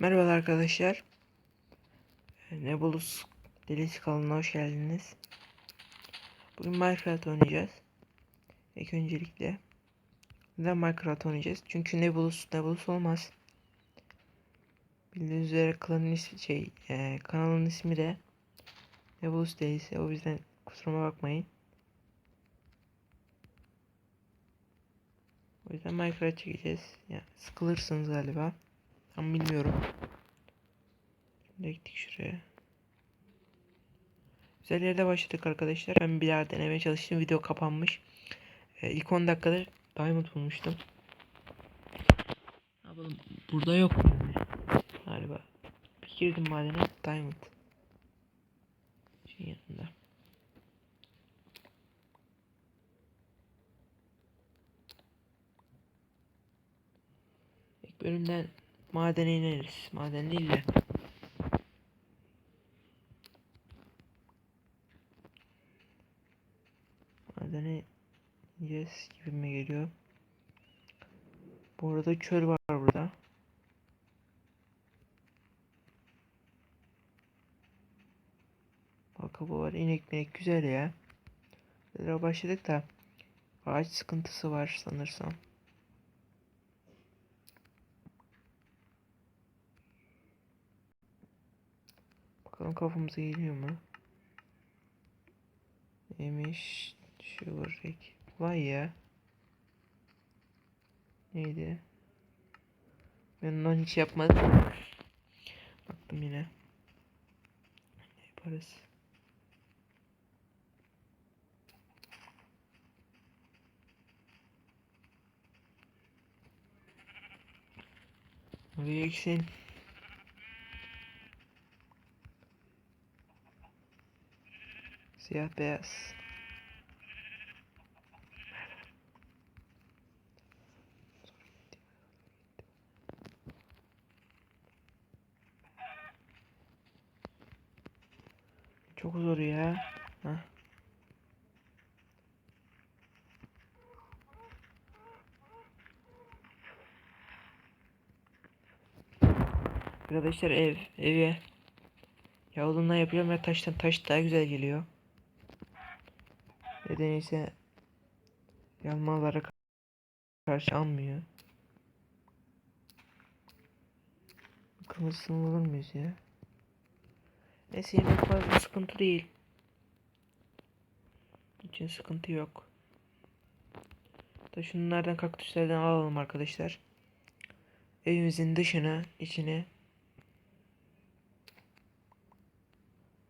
Merhaba arkadaşlar. Ee, Nebulus Delisi kanalına hoş geldiniz. Bugün Minecraft oynayacağız. İlk öncelikle neden Minecraft oynayacağız? Çünkü Nebulus Nebulus olmaz. Bildiğiniz üzere klanın ismi şey e, kanalın ismi de Nebulus Delisi. O yüzden kusuruma bakmayın. O yüzden Minecraft çekeceğiz. Ya sıkılırsınız galiba. Tam bilmiyorum. Şimdi gittik şuraya. Güzel yerde başladık arkadaşlar. Ben bir daha denemeye çalıştım. Video kapanmış. Ee, ilk 10 dakikada Diamond bulmuştum. Ne yapalım? Burada yok. Galiba. Bir girdim madene. Diamond. Şey yanında. İlk bölümden madene ineriz. Maden değil de. Madene ineceğiz gibime geliyor. Bu arada çöl var burada. Bak bu var inek minek güzel ya. Başladık da ağaç sıkıntısı var sanırsam. Bakalım kafamıza geliyor mu? Neymiş? Sugar Vay ya. Neydi? Ben ondan hiç yapmadım. Baktım yine. Ne yaparız? Oraya Siyah beyaz. Çok zor ya. Heh. Arkadaşlar ev, evi ya odundan yapıyorum ya taştan taş daha güzel geliyor. Nedense yanmalara karşı almıyor. Kırmızısını bulur muyuz ya? Neyse yemek fazla sıkıntı değil. için sıkıntı yok. Da şunlardan kaktüslerden alalım arkadaşlar. Evimizin dışına, içine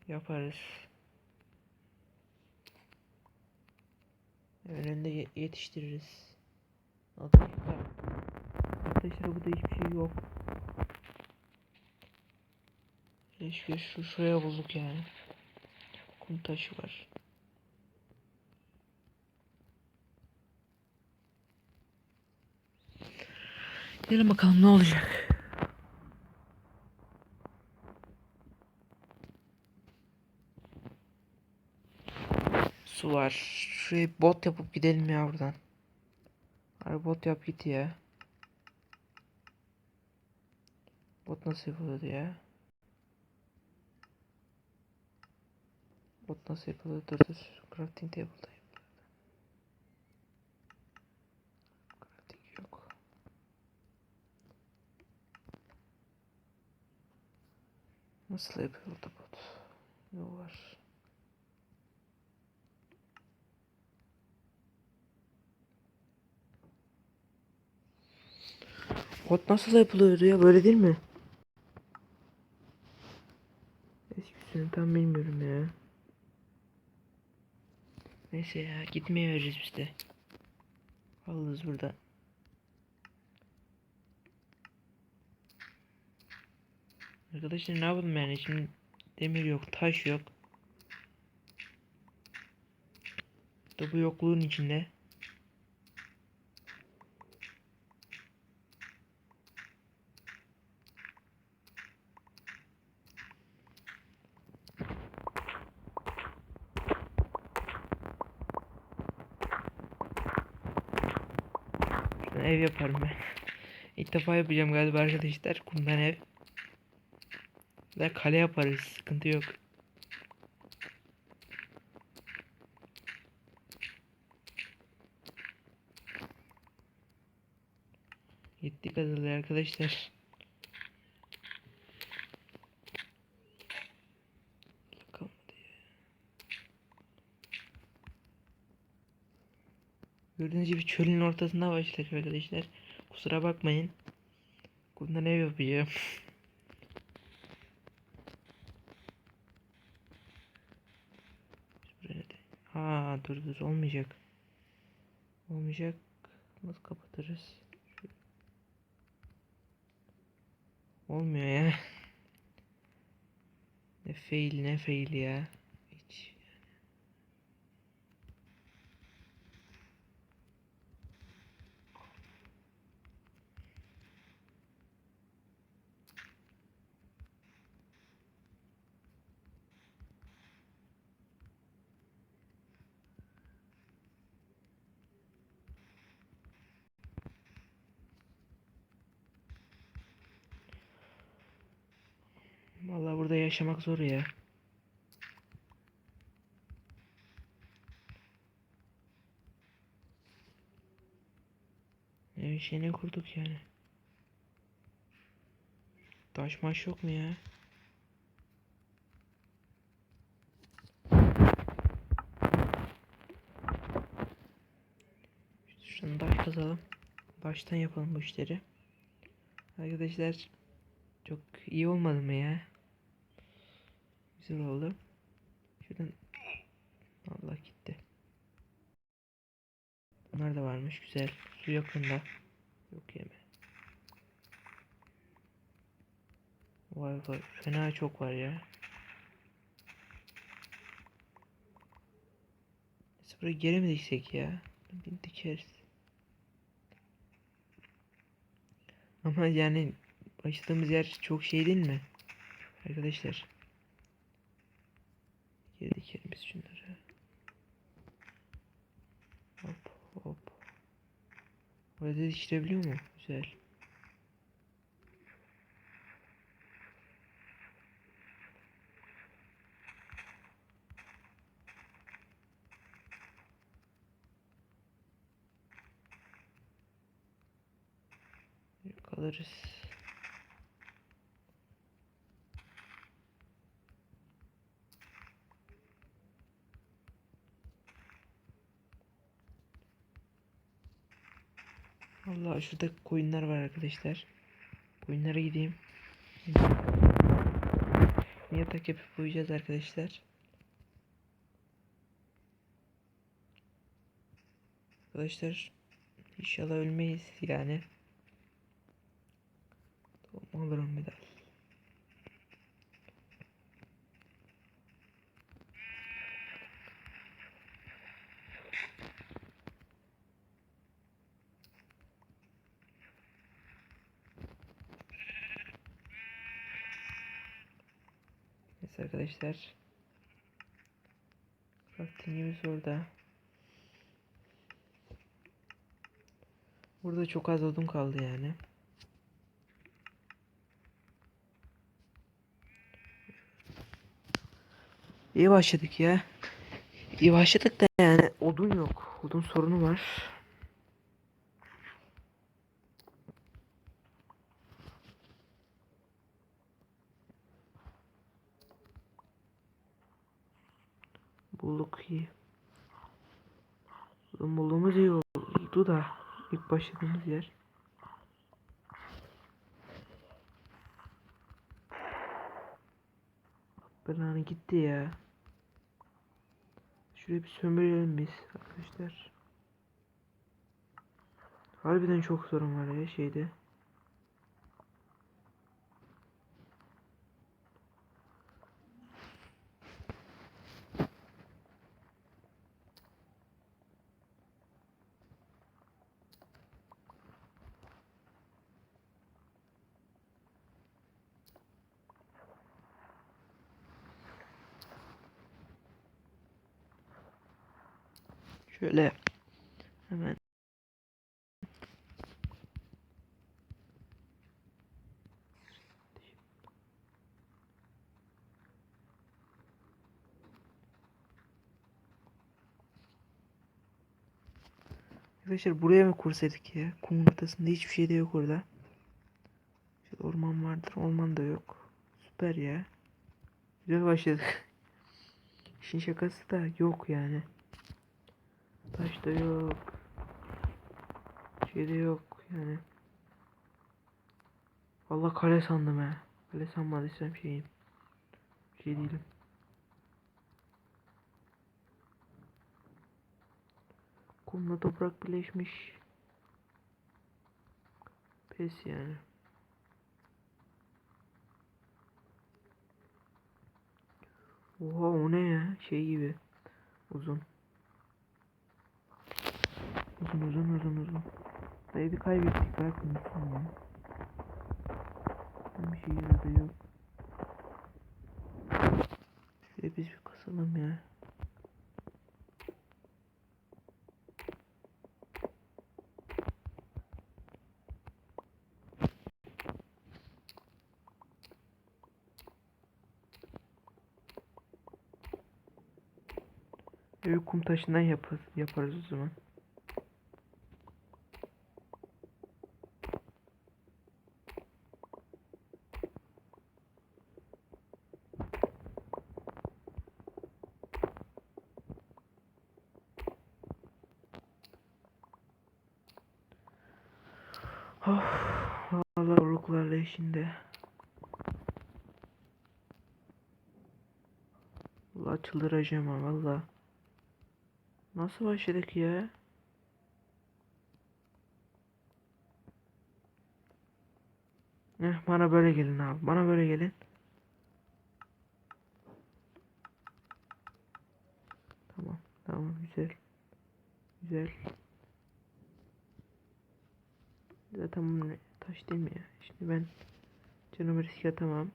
yaparız. Önünde ye- yetiştiririz. Arkadaşlar, arkadaşlar burada hiçbir şey yok. Keşke şu şuraya bulduk yani. Kum taşı var. Gidelim bakalım ne olacak. Su var. Şuraya bot yapıp gidelim ya buradan. Hadi bot yap git ya. Bot nasıl yapılıyordu ya? Bot nasıl yapılıyor? Dur dur. Crafting table'dayım. Crafting yok. Nasıl yapıyordu bot? Ne var? Bot nasıl yapılıyordu ya? Böyle değil mi? Eskisini tam bilmiyorum ya. Neyse ya gitmeye veririz biz de. Kalırız burada. Arkadaşlar ne yapalım yani şimdi demir yok taş yok. Da bu yokluğun içinde. Ev yaparım ben. İlk defa yapacağım galiba arkadaşlar. Kumdan ev. Ve kale yaparız. Sıkıntı yok. Gittik adalı arkadaşlar. Gördüğünüz gibi çölün ortasında başladık arkadaşlar. Kusura bakmayın. Bundan ev yapacağım. Ha dur dur olmayacak. Olmayacak. Nasıl kapatırız? Olmuyor ya. Ne fail ne fail ya. Hiç. Vallahi burada yaşamak zor ya. Ev şeyini kurduk yani. Taş maş yok mu ya? Şunu taş kazalım. Baştan yapalım bu işleri. Arkadaşlar çok iyi olmadı mı ya? Güzel oldu. Şuradan Allah gitti. Bunlar da varmış güzel. Su yakında. Yok yeme. Vay vay fena çok var ya. Buraya geri mi diksek ya? Bir dikeriz. Ama yani başladığımız yer çok şey değil mi? Arkadaşlar. Geri dikelim biz şunları. Hop hop. Orada dikiştirebiliyor mu? Güzel. Yok şurada koyunlar var arkadaşlar. Koyunlara gideyim. Yatak yapıp uyuyacağız arkadaşlar. Arkadaşlar inşallah ölmeyiz yani. Tamam alırım medal. Neyse arkadaşlar. Craftingimiz orada. Burada çok az odun kaldı yani. İyi başladık ya. İyi başladık da yani odun yok. Odun sorunu var. Bulduk iyi. Bulduğumuz iyi oldu da ilk başladığımız yer. Belanı gitti ya. Şurayı bir sömürelim biz arkadaşlar. Harbiden çok sorun var ya şeyde. Şöyle hemen Arkadaşlar buraya mı kursaydık ya? Kumun ortasında hiçbir şey de yok orada. İşte orman vardır. Orman da yok. Süper ya. Güzel başladık. İşin şakası da yok yani. Taş da yok. Şey de yok yani. Vallahi kale sandım ha. Kale sanmadıysam şeyim. Şey değilim. Kumla toprak birleşmiş. Pes yani. Oha o ne ya? Şey gibi. Uzun. Uzun uzun uzun uzun. Bir kaybettik bırak unutsun ya. Bir şey ya yok. Şöyle biz bir kasalım ya. Böyle kum taşından yaparız, yaparız o zaman. Oh, vallahi zorluklarla işinde. Vallahi çıldıracağım ha vallahi. Nasıl başladık ya? Eh, bana böyle gelin abi. Bana böyle gelin. Tamam. Tamam güzel. Güzel. Zaten bu ne- taş değil mi ya? Şimdi ben riske atamam.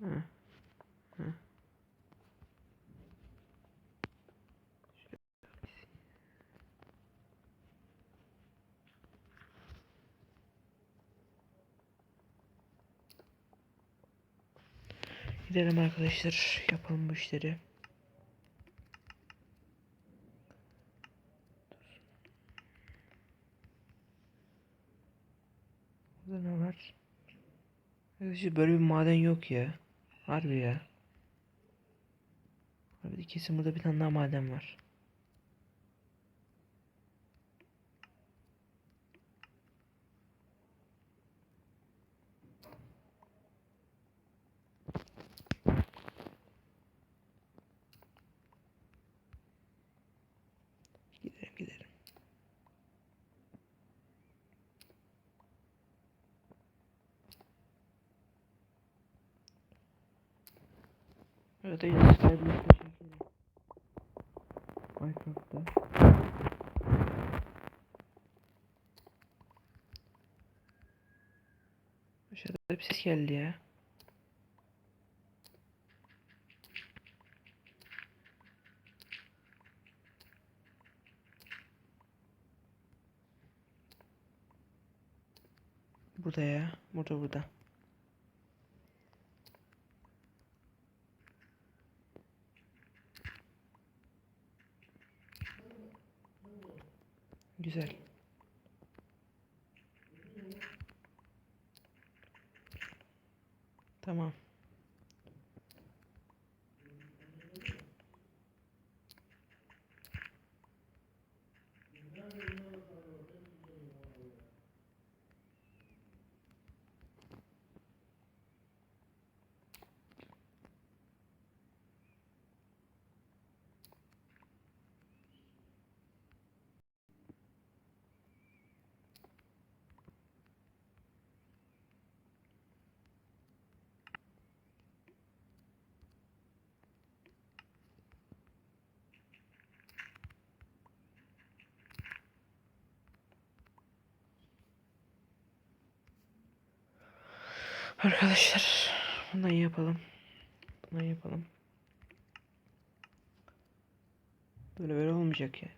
Heh. Gidelim arkadaşlar. Yapalım bu işleri. Burada ne var? Arkadaşlar böyle bir maden yok ya. Harbi ya. Harbi kesin burada bir tane daha maden var. Gidelim gidelim. Evet evet kaybettik teşekkür ederim. Minecraft'ta. Aşağıda bir ses geldi ya. Burada ya. Burada burada. Arkadaşlar bundan yapalım. Bundan yapalım. Böyle böyle olmayacak yani.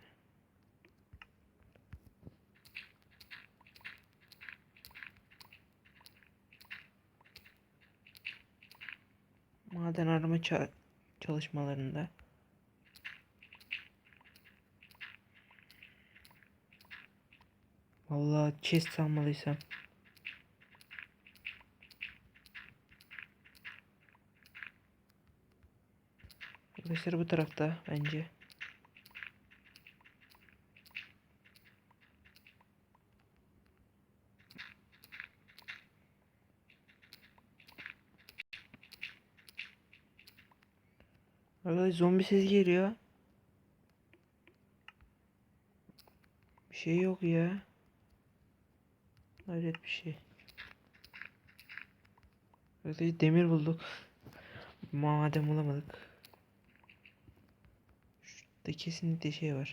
Maden arama ça çalışmalarında Vallahi chest almalıysam Arkadaşlar bu tarafta bence. Arkadaş zombi sesi geliyor. Bir şey yok ya. Hayret bir şey. Arkadaş demir bulduk. Maden bulamadık. Kesinlikle şey var.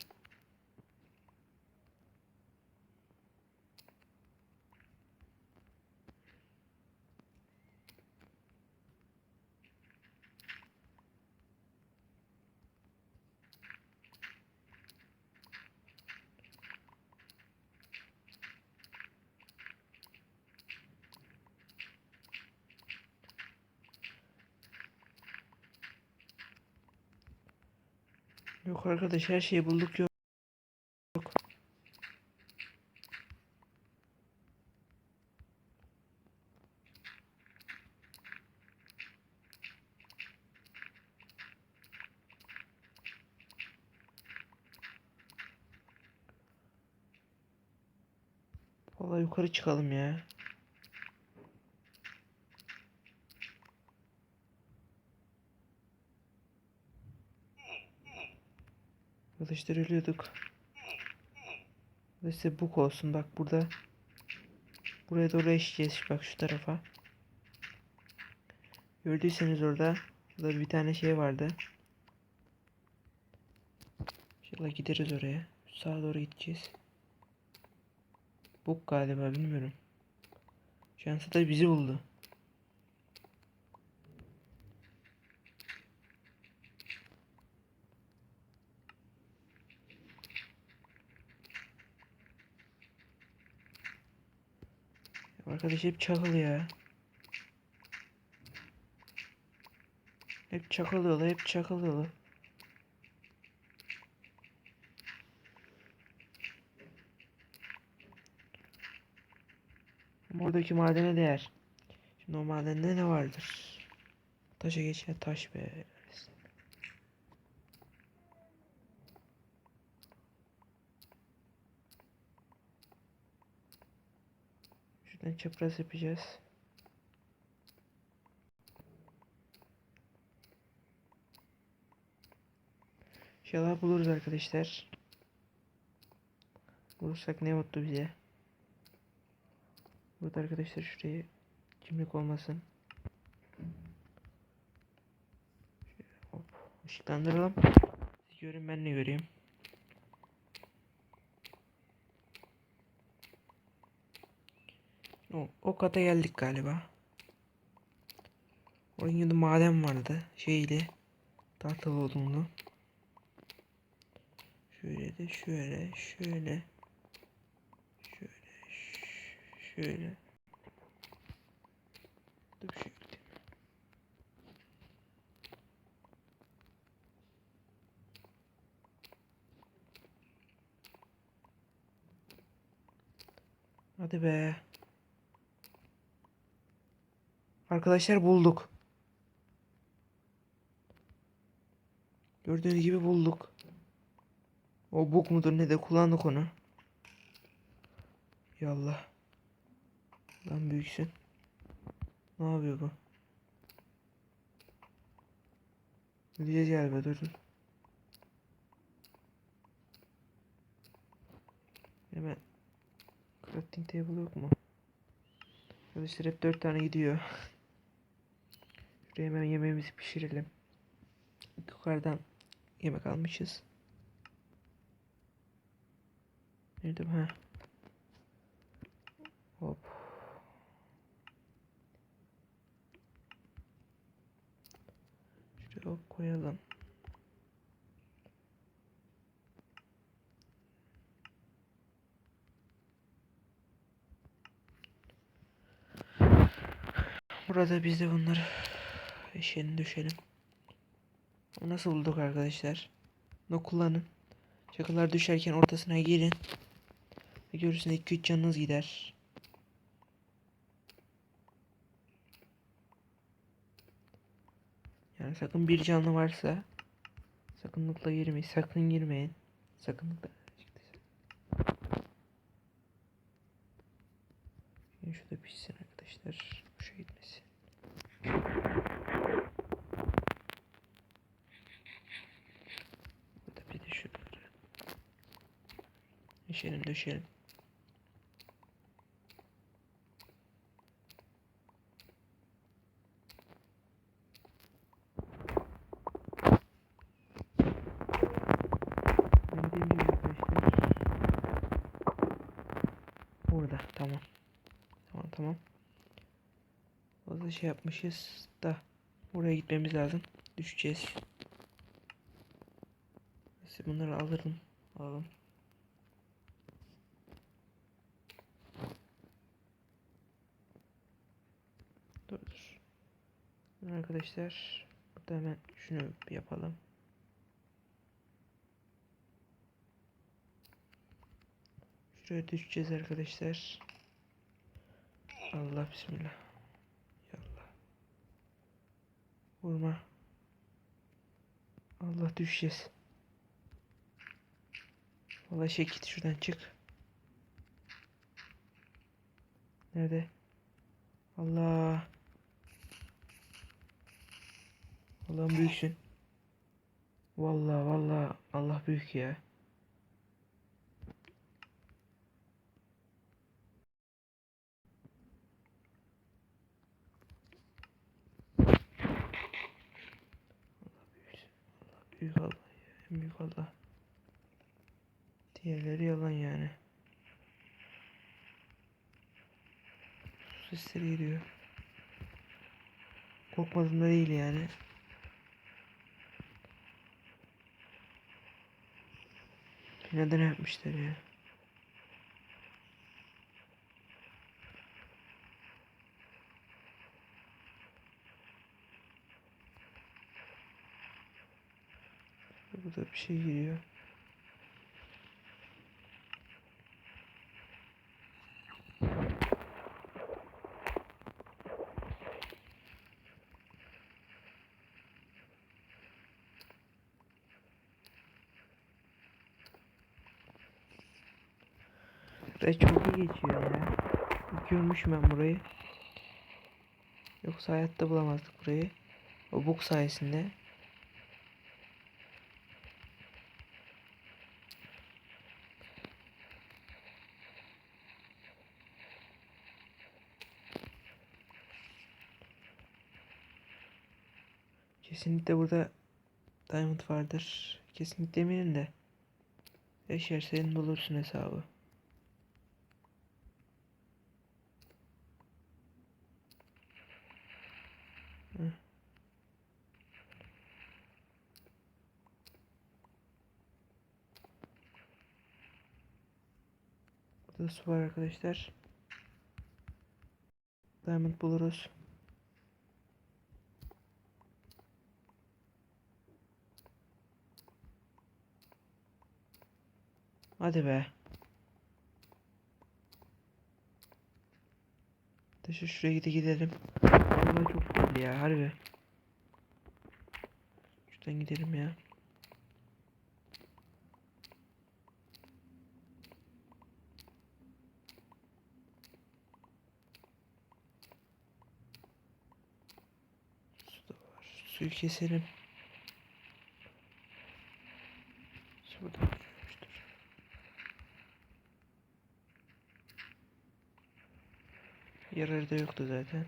Yok arkadaş her şeyi bulduk yok. Yok. Vallahi yukarı çıkalım ya. Ölüyorduk. İşte buk olsun bak burada. Buraya doğru eşeceğiz bak şu tarafa. Gördüyseniz orada. Burada bir tane şey vardı. İnşallah gideriz oraya. Sağa doğru gideceğiz. Buk galiba bilmiyorum. Şansı da bizi buldu. Arkadaş hep çakıl ya. Hep çakılıyorlar, hep çakılıyorlar. Ama oradaki madene değer. Şimdi o madende ne vardır? Taşa geçen taş be. Şuradan çapraz yapacağız. İnşallah buluruz arkadaşlar. Bulursak ne mutlu bize. Burada arkadaşlar şurayı kimlik olmasın. Şöyle hop ışıklandıralım. Görün ben ne göreyim. O, o kata geldik galiba. Onun yanında maden vardı. Şeyli. Tahtalı odunlu. Şöyle de şöyle şöyle. Şöyle şöyle. Dur şöyle. Hadi be. Arkadaşlar bulduk. Gördüğünüz gibi bulduk. O bok mudur ne de kullandık onu. Yallah. Lan büyüksün. Ne yapıyor bu? Gideceğiz galiba dur dur. Hemen crafting table yok mu? Arkadaşlar hep 4 tane gidiyor. Şuraya hemen yemeğimizi pişirelim. Yukarıdan yemek almışız. Nerede? Ha. Hop. Şuraya koyalım. Burada biz de bunları eşeğini düşelim. Nasıl bulduk arkadaşlar? Bunu kullanın. Çakılar düşerken ortasına girin. Görürsün 2-3 canınız gider. Yani sakın bir canlı varsa sakınlıkla girmeyin. Sakın girmeyin. Sakınlıkla. Şimdi şurada pişsin arkadaşlar. Boşa gitmesin. Burada bir de şunları. Arkadaşlar. Burada tamam. Tamam tamam. Fazla şey yapmışız da oraya gitmemiz lazım. Düşeceğiz. Neyse bunları alırım. Alalım. Dur Arkadaşlar burada hemen şunu yapalım. Şuraya düşeceğiz arkadaşlar. Allah bismillah. Yallah. Vurma. Allah düşeceğiz. Vallahi şey git şuradan çık. Nerede? Allah. Allah'ım büyüksün. Vallahi vallahi Allah büyük ya. Büyük Allah ya. Büyük Allah. Diğerleri yalan yani. Su sesleri geliyor. Korkmadım da değil yani. Neden yapmışlar ya? Burada bir şey giriyor. Ve çok iyi geçiyor ya. Görmüşüm ben burayı. Yoksa hayatta bulamazdık burayı. O bug sayesinde. Kesinlikle burada diamond vardır. Kesinlikle eminim de. Yaşarsan bulursun hesabı. Burada su var arkadaşlar. Diamond buluruz. Hadi be. Taşı şuraya gide gidelim. Vallahi çok belli ya harbi. Şuradan gidelim ya. Su da var. Suyu keselim. Burada duruyormuştur. Yararı da yoktu zaten.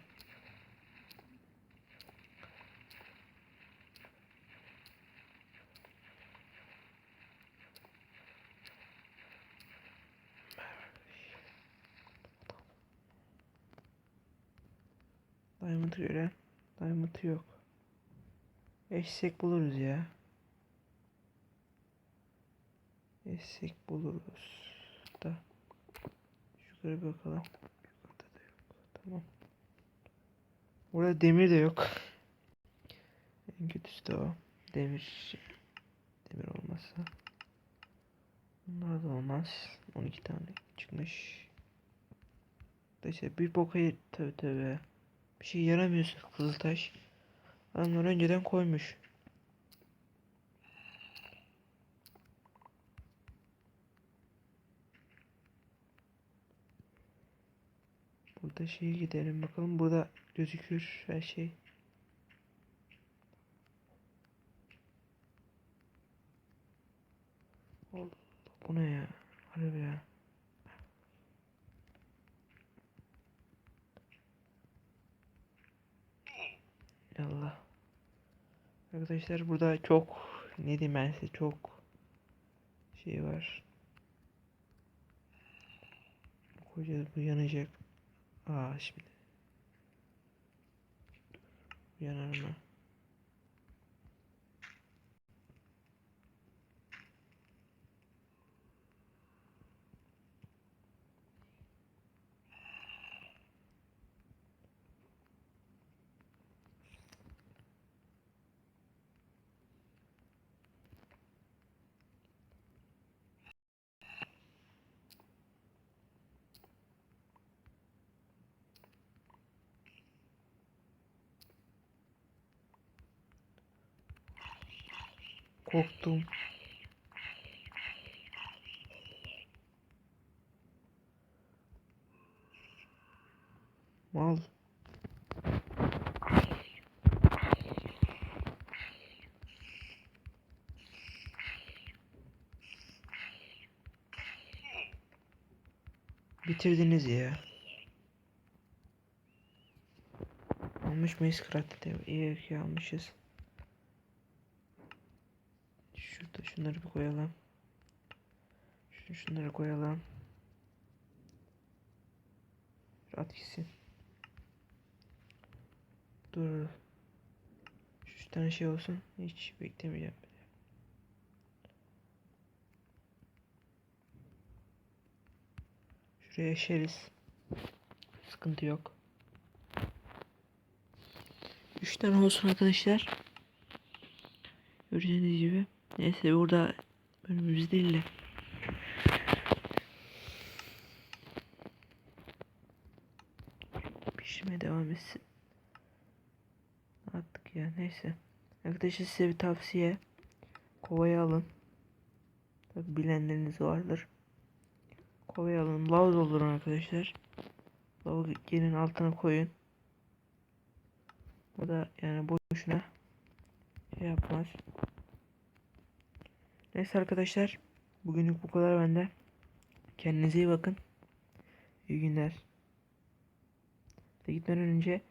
Diamond gören Diamond yok. Eşsek buluruz ya. Eşsek buluruz da. Yukarı bakalım. Yukarıda da yok. Tamam. Burada demir de yok. En kötüsü de o. Demir. Demir olmazsa. Bunlar da olmaz. 12 tane çıkmış. İşte bir boka tabi tabi. Bir şey yaramıyorsun Kızıltaş. Adamlar önceden koymuş. Burada şeye gidelim bakalım. Burada gözükür her şey. Oğlum, Bu ne ya? Harbi ya. Yallah. Arkadaşlar burada çok ne diyeyim ben size çok şey var. Koyacağız bu yanacak. Aa şimdi. Yanar mı? Korktum. Mal. Bitirdiniz ya. Almış mıyız kratite? İyi ki almışız. Şurada şunları bir koyalım. Şunu şunları koyalım. At gitsin. Dur. Şu üç tane şey olsun. Hiç beklemeyeceğim. Şuraya eşeriz. Sıkıntı yok. Üç tane olsun arkadaşlar. Gördüğünüz gibi. Neyse burada önümüz değil de. Pişmeye devam etsin. Attık ya neyse. Arkadaşlar size bir tavsiye. Kovayı alın. Tabi bilenleriniz vardır. Kovayı alın. Lav doldurun arkadaşlar. Lavı gelin altına koyun. O da yani boşuna şey yapmaz. Neyse arkadaşlar. Bugünlük bu kadar bende. Kendinize iyi bakın. İyi günler. Ve gitmeden önce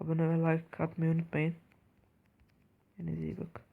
abone ve like atmayı unutmayın. Kendinize iyi bakın.